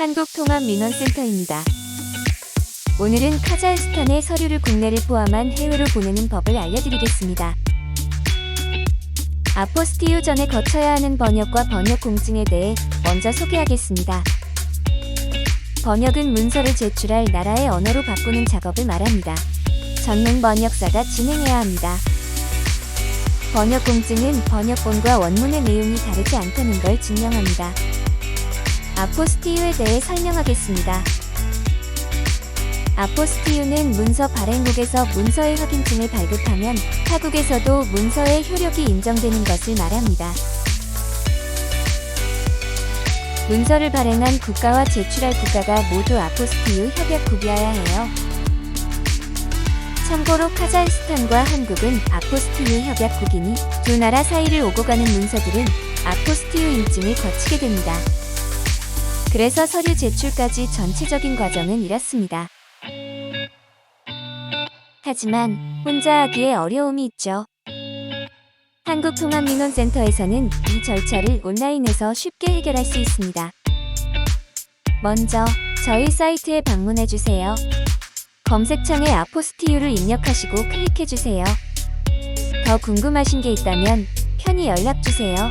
한국통합민원센터입니다. 오늘은 카자흐스탄의 서류를 국내를 포함한 해외로 보내는 법을 알려드리겠습니다. 아포스티유 전에 거쳐야 하는 번역과 번역 공증에 대해 먼저 소개하겠습니다. 번역은 문서를 제출할 나라의 언어로 바꾸는 작업을 말합니다. 전문 번역사가 진행해야 합니다. 번역 공증은 번역본과 원문의 내용이 다르지 않다는 걸 증명합니다. 아포스티유에 대해 설명하겠습니다. 아포스티유는 문서 발행국에서 문서의 확인증을 발급하면 타국에서도 문서의 효력이 인정되는 것을 말합니다. 문서를 발행한 국가와 제출할 국가가 모두 아포스티유 협약국이어야 해요. 참고로 카자흐스탄과 한국은 아포스티유 협약국이니 두 나라 사이를 오고 가는 문서들은 아포스티유 인증을 거치게 됩니다. 그래서 서류 제출까지 전체적인 과정은 이렇습니다. 하지만 혼자 하기에 어려움이 있죠. 한국통합민원센터에서는 이 절차를 온라인에서 쉽게 해결할 수 있습니다. 먼저 저희 사이트에 방문해 주세요. 검색창에 아포스티유를 입력하시고 클릭해 주세요. 더 궁금하신 게 있다면 편히 연락 주세요.